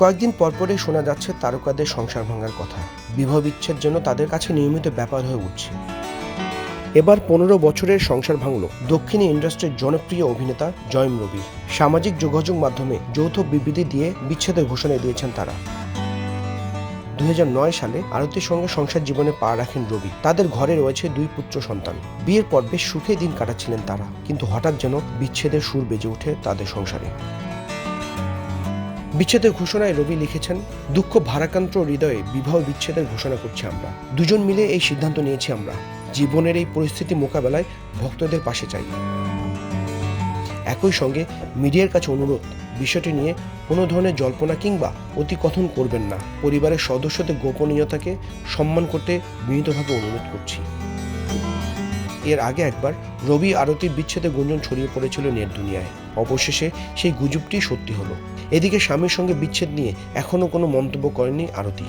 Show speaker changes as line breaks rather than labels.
কয়েকদিন পরপরই শোনা যাচ্ছে তারকাদের সংসার ভাঙার কথা। বিবাহ বিচ্ছেদ জন্য তাদের কাছে নিয়মিত ব্যাপার হয়ে উঠছে। এবার পনেরো বছরের সংসার ভাঙল দক্ষিণী ইন্ডাস্ট্রির জনপ্রিয় অভিনেতা জয়ম রবি। সামাজিক যোগাযোগ মাধ্যমে যৌথ বিবৃতি দিয়ে বিচ্ছেদের ঘোষণা দিয়েছেন তারা। দুই হাজার নয় সালে আরতির সঙ্গে সংসার জীবনে পা রাখেন রবি। তাদের ঘরে রয়েছে দুই পুত্র সন্তান। বিয়ের পর বেশ সুখে দিন কাটাচ্ছিলেন তারা। কিন্তু হঠাৎ যেন বিচ্ছেদের সুর বেজে ওঠে তাদের সংসারে। বিচ্ছেদের ঘোষণায় রবি লিখেছেন, দুঃখ ভারাক্রান্ত হৃদয়ে বিবাহ বিচ্ছেদের ঘোষণা করছি আমরা। দুজন মিলে এই সিদ্ধান্ত নিয়েছি আমরা। জীবনের এই পরিস্থিতি মোকাবেলায় ভক্তদের পাশে চাই। একই সঙ্গে মিডিয়ার কাছে অনুরোধ, বিষয়টি নিয়ে কোনো ধরনের জল্পনা কিংবা অতিকথন করবেন না। পরিবারের সদস্যদের গোপনীয়তাকে সম্মান করতে বিনীতভাবে অনুরোধ করছি। এর আগে একবার রবি আরতির বিচ্ছেদে গুঞ্জন ছড়িয়ে পড়েছিল নেট দুনিয়ায়। অবশেষে সেই গুজবটি সত্যি হলো। এদিকে স্বামীর সঙ্গে বিচ্ছেদ নিয়ে এখনও কোনো মন্তব্য করেনি আরতি।